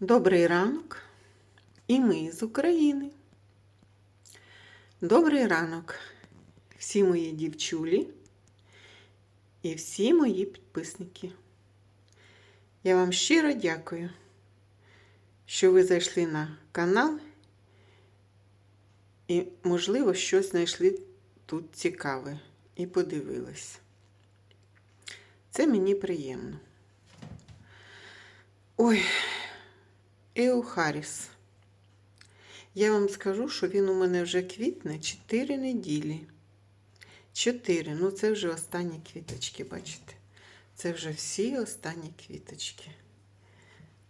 Добрий ранок, і ми з України. Добрий ранок, всі мої дівчулі і всі мої підписники. Я вам щиро дякую, що ви зайшли на канал і, можливо, щось знайшли тут цікаве і подивились. Це мені приємно. Ой, Еохаріс. Я вам скажу, що він у мене вже квітне 4 неділі. 4. Ну, це вже останні квіточки, бачите? Це вже всі останні квіточки.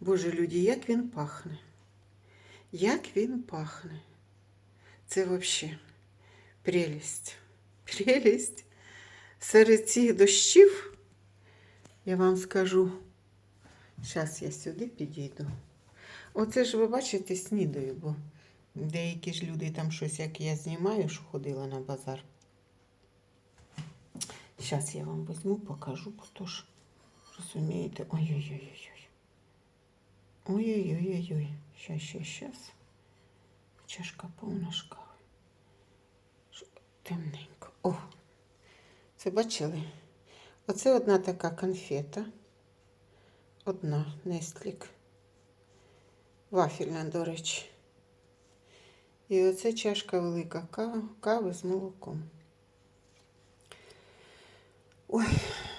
Боже, люди, як він пахне. Як він пахне. Це взагалі прелість. Прелість. Серед цих дощів, я вам скажу, зараз я сюди підійду. Оце ж ви бачите, снідаю, бо деякі ж люди там щось, як я знімаю, що ходила на базар. Зараз я вам візьму, покажу, бо то ж, розумієте, ой-ой-ой-ой. Ой-ой-ой-ой. Щас, щас, щас. Чашка повна кави. Темненько. О, це бачили? Оце одна така конфета. Одна Нестлік. Вафельна, до речі. І оце чашка велика кави, кави з молоком. Ой,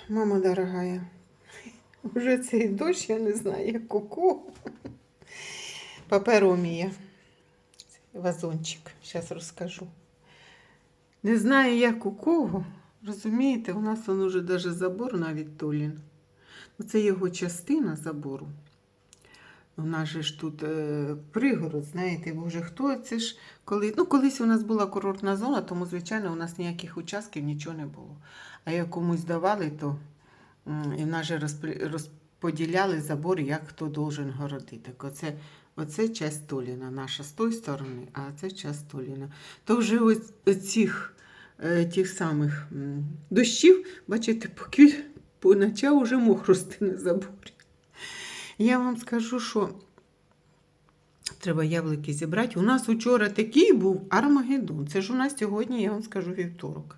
мама дорогая, уже цей дощ, я не знаю, як ку-ку. Паперомія. Вазончик. Зараз розкажу. Не знаю, як у кого. Розумієте, у нас он уже даже забор навіть Толін. Це його частина забору. У нас же ж тут е, пригород, знаєте, бо вже хто це ж коли. Ну, колись у нас була курортна зона, тому, звичайно, у нас ніяких участків нічого не було. А як комусь давали, то і в нас же розподіляли забор, як хто должен городити. Оце, оце часть Толіна, наша з тої сторони, а це часть Толіна. То вже ось цих е, тих самих дощів, бачите, покві, поначав уже мох рости на заборі. Я вам скажу, що треба яблуки зібрати. У нас учора такий був Армагеддон. Це ж у нас сьогодні, я вам скажу, вівторок.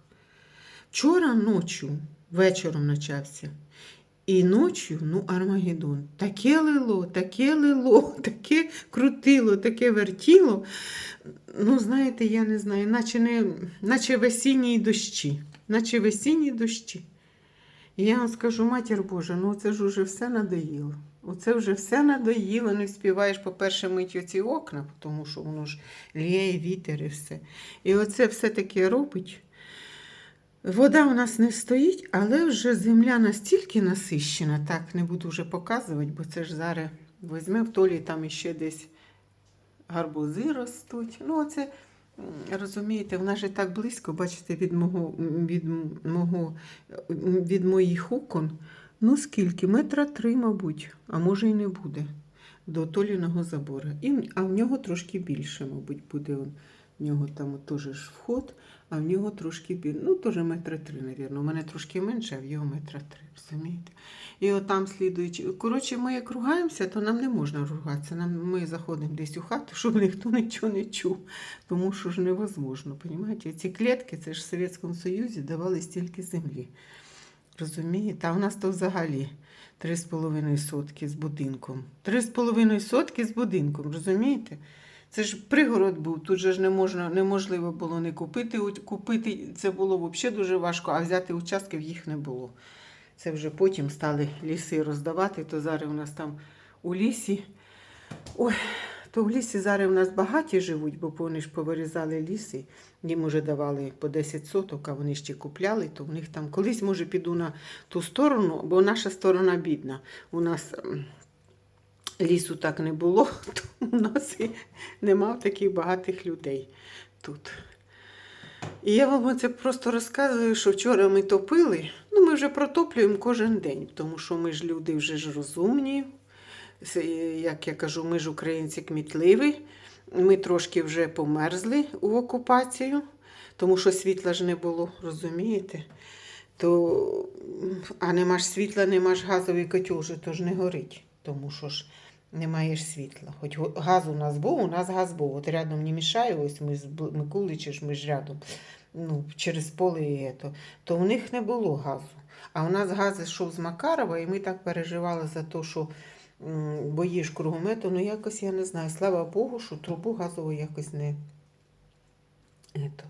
Вчора ночі, вечором почався. І ночі, ну, Армагеддон. Таке лило, таке лило, таке крутило, таке вертіло. Ну, знаєте, я не знаю, наче, не, наче весінні дощі. Наче весінні дощі. І я вам скажу, матір Божа, ну це ж уже все надоїло. Оце вже все надоїло, не вспіваєш, по-перше, мити оці окна, тому що воно ж ліє, вітер і все. І оце все таке робить. Вода у нас не стоїть, але вже земля настільки насищена, так не буду вже показувати, бо це ж зараз візьме в толі там іще десь гарбузи ростуть. Ну, оце, розумієте, вона ж так близько, бачите, від мого, від мого, від моїх окон. Ну, скільки? Метра три, мабуть, а може і не буде до Толіного забору. І, а в нього трошки більше, мабуть, буде. Он. В нього там теж вход, а в нього трошки більше. Ну, теж метра три, мабуть. У мене трошки менше, а в його метра три, розумієте? І от там слідуючи. Коротше, ми як ругаємося, то нам не можна ругатися. Нам, ми заходимо десь у хату, щоб ніхто нічого не чув. Тому що ж невозможно, розумієте? Ці клітки, це ж в Совєтському Союзі давали стільки землі. Розумієте? А в нас то взагалі 3,5 сотки з будинком. 3,5 сотки з будинком, розумієте? Це ж пригород був, тут же ж не можна, неможливо було не купити. Купити це було взагалі дуже важко, а взяти участків їх не було. Це вже потім стали ліси роздавати, то зараз у нас там у лісі. Ой, то в лісі зараз у нас багаті живуть, бо вони ж повирізали ліси. Їм уже давали по 10 соток, а вони ще купляли, то в них там колись, може, піду на ту сторону, бо наша сторона бідна. У нас лісу так не було, то у нас і нема таких багатих людей тут. І я вам це просто розказую, що вчора ми топили. Ну, ми вже протоплюємо кожен день, тому що ми ж люди вже ж розумні. Як я кажу, ми ж українці кмітливі. Ми трошки вже померзли у окупацію, тому що світла ж не було, розумієте? То, а нема ж світла, нема ж газовий котел, то ж не горить. Тому що ж не маєш світла. Хоч газ у нас був, у нас газ був. От рядом не мішає, ось ми з Микуличі ж ми ж рядом, ну, через поле і ето, то у них не було газу. А у нас газ йшов з Макарова, і ми так переживали за те, що бої ж кругомету, ну якось я не знаю. Слава Богу, що трубу газову якось не. Ето.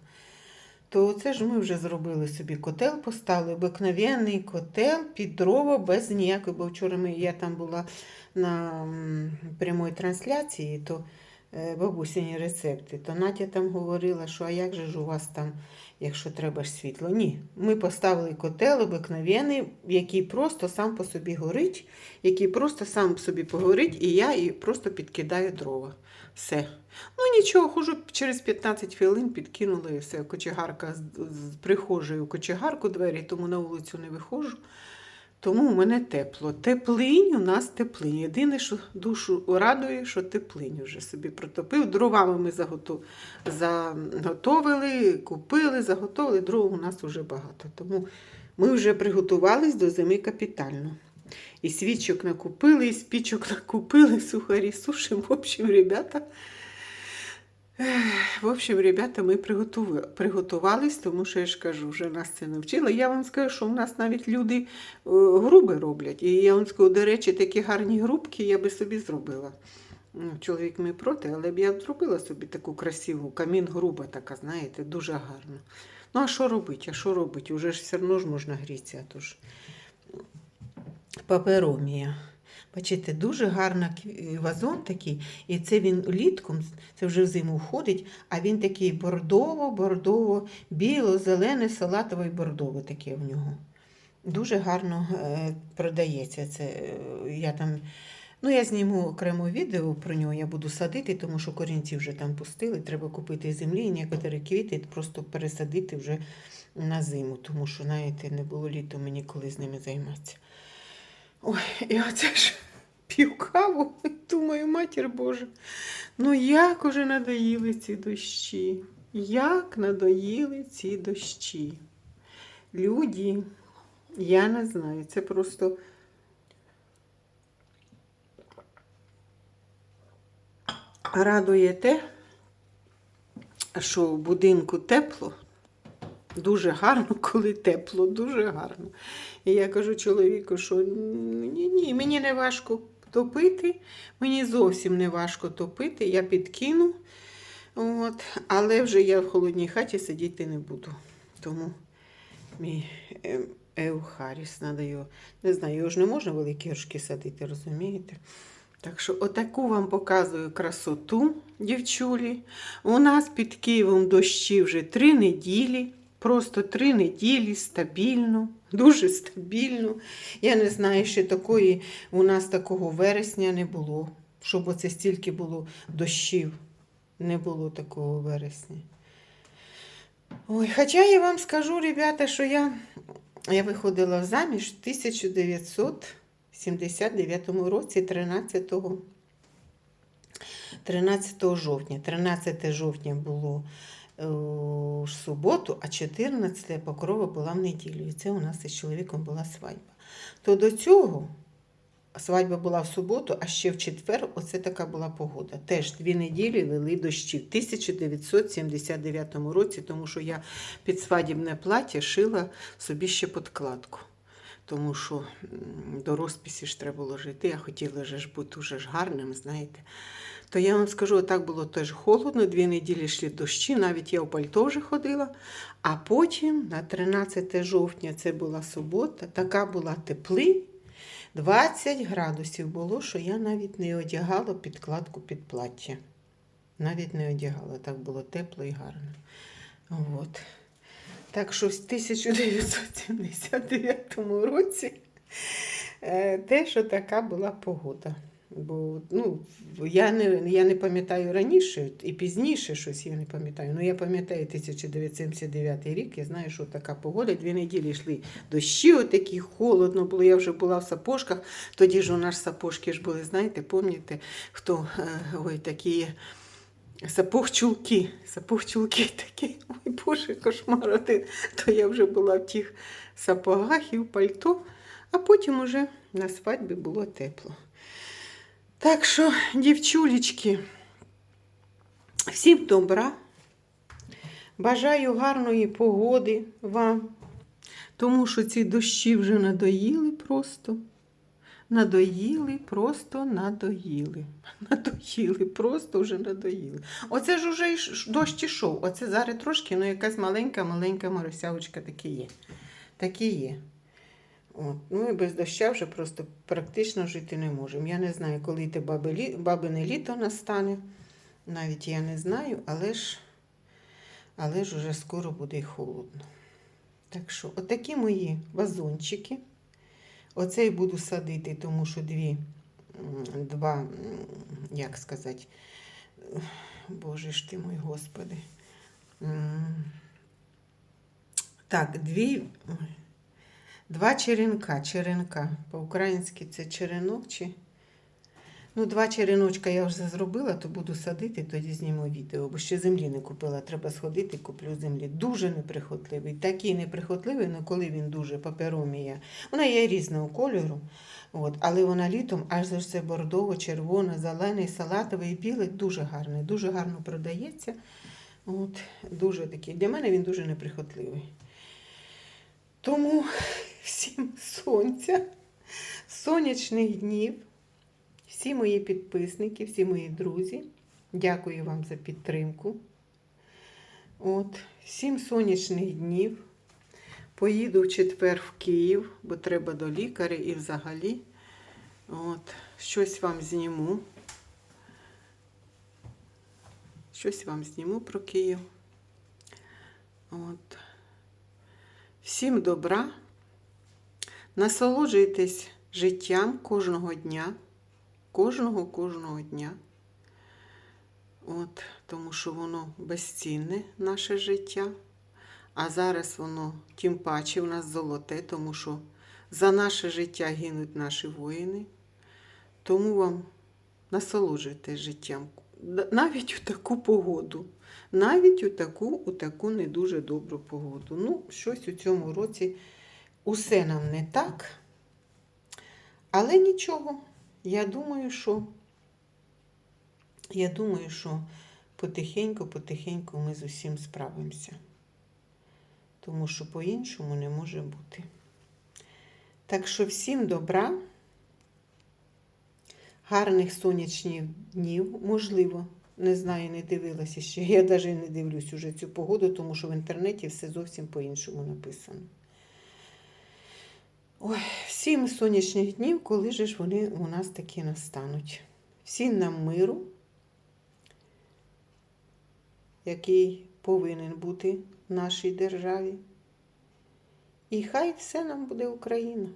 То це ж ми вже зробили собі котел, поставили обикновенний котел під дрова без ніякої, бо вчора ми, я там була на прямої трансляції, то е, бабусині рецепти, то Надя там говорила, що а як же ж у вас там, якщо треба ж світло? Ні. Ми поставили котел обикновений, який просто сам по собі горить, який просто сам по собі погорить, і я і просто підкидаю дрова. Все. Ну нічого, хожу через 15 хвилин підкинула і все. Кочегарка з прихожою кочегарку двері, тому на вулицю не виходжу. Тому у мене тепло. Теплинь у нас теплинь. Єдине, що душу радує, що теплинь вже собі протопив. Дровами ми заготов... заготовили, купили, заготовили. Дров у нас вже багато. Тому ми вже приготувались до зими капітально. І свічок накупили, і спічок накупили, сухарі сушимо. В общем, ребята. В общем, ребята, ми приготували, приготувались, тому що я ж кажу, вже нас це навчили. Я вам скажу, що в нас навіть люди е, груби роблять. І я вам скажу, до речі, такі гарні грубки я би собі зробила. Ну, Чоловік мій проти, але б я зробила собі таку красиву, камін груба така, знаєте, дуже гарно. Ну, а що робити? А що робити? Уже ж все одно ж можна грітися. Паперомія. Бачите, дуже гарний вазон такий, і це він літком, це вже в зиму входить, а він такий бордово, бордово, біло, зелене, салатове і бордове таке в нього. Дуже гарно е, продається. Це, е, я там, ну, я зніму окремо відео про нього, я буду садити, тому що корінці вже там пустили. Треба купити землі, і некоторі квіти просто пересадити вже на зиму, тому що, знаєте, не було літо мені коли з ними займатися. Ой, і оце ж п'ю каву, думаю, матір Божа, ну як уже надоїли ці дощі? Як надоїли ці дощі? Люди, я не знаю, це просто. Радує те, що в будинку тепло, дуже гарно, коли тепло, дуже гарно. І я кажу чоловіку, що ні, ні, мені не важко топити, мені зовсім не важко топити, я підкину. От, але вже я в холодній хаті сидіти не буду. Тому мій Еухаріс треба його. Не знаю, його ж не можна великі горшки садити, розумієте? Так що отаку вам показую красоту, дівчулі. У нас під Києвом дощі вже три неділі. Просто три неділі стабільно, дуже стабільно. Я не знаю, ще такої у нас такого вересня не було, щоб оце стільки було дощів. Не було такого вересня. Ой, хоча я вам скажу, ребята, що я, я виходила заміж в 1979 році, 13, 13 жовтня. 13 жовтня було в суботу, а 14 покрова була в неділю. І це у нас із чоловіком була свадьба. То до цього свадьба була в суботу, а ще в четвер оце така була погода. Теж дві неділі лили дощі в 1979 році, тому що я під свадібне плаття шила собі ще подкладку. Тому що до розписі ж треба було жити, я хотіла ж бути уже ж гарним, знаєте. То я вам скажу, так було теж холодно, дві неділі йшли дощі, навіть я в пальто вже ходила. А потім на 13 жовтня, це була субота, така була теплий, 20 градусів було, що я навіть не одягала підкладку під плаття. Навіть не одягала, так було тепло і гарно. От. Так що в 1979 році е, те, що така була погода. Бо ну, я не, я не пам'ятаю раніше і пізніше щось я не пам'ятаю. Ну я пам'ятаю 1979 рік, я знаю, що така погода. Дві неділі йшли дощі, отакі, холодно було. Я вже була в сапожках. Тоді ж у нас сапожки ж були, знаєте, пам'ятаєте, хто е, ой, такі. Сапог-чулки, сапог-чулки такі, ой Боже, кошмар один. То я вже була в тих сапогах і в пальто, а потім уже на свадьбі було тепло. Так що, дівчулечки, всім добра. Бажаю гарної погоди вам, тому що ці дощі вже надоїли просто. Надоїли, просто надоїли. Надоїли, просто вже надоїли. Оце ж уже дощ ішов. Оце зараз трошки, ну якась маленька-маленька маросявочка таки є. Такі є. От. Ну і без доща вже просто практично жити не можемо. Я не знаю, коли те баби бабине літо настане. Навіть я не знаю, але ж, але ж уже скоро буде і холодно. Так що, отакі мої вазончики. Оцей буду садити, тому що дві, два, як сказати, Боже ж ти мой Господи. Так, дві, два черенка. Черенка. По-українськи це черенок чи. Ну, два череночка я вже зробила, то буду садити, тоді зніму відео, бо ще землі не купила. Треба сходити, куплю землі. Дуже неприхотливий. Такий неприхотливий, ну коли він дуже паперомія. Вона є різного кольору, от, але вона літом аж за все бордово, червона, зелений, салатовий, білий, дуже гарний, дуже гарно продається. От, дуже такий. Для мене він дуже неприхотливий. Тому всім сонця, сонячних днів. Всі мої підписники, всі мої друзі, дякую вам за підтримку. От, всім сонячних днів. Поїду в четвер в Київ, бо треба до лікаря і взагалі. От, щось вам зніму. Щось вам зніму про Київ. От. Всім добра. Насолоджуйтесь життям кожного дня кожного кожного дня. От, тому що воно безцінне, наше життя. А зараз воно тим паче в нас золоте, тому що за наше життя гинуть наші воїни. Тому вам насолоджуйтесь життям. Навіть у таку погоду. Навіть у таку, у таку не дуже добру погоду. Ну, щось у цьому році усе нам не так. Але нічого. Я думаю, що я думаю, що потихеньку, потихеньку ми з усім справимося. Тому що по-іншому не може бути. Так що всім добра, гарних сонячних днів, можливо. Не знаю, не дивилася ще. Я навіть не дивлюсь уже цю погоду, тому що в інтернеті все зовсім по-іншому написано. Ой, всім сонячних днів, коли ж вони у нас такі настануть. Всім нам миру, який повинен бути в нашій державі. І хай все нам буде Україна.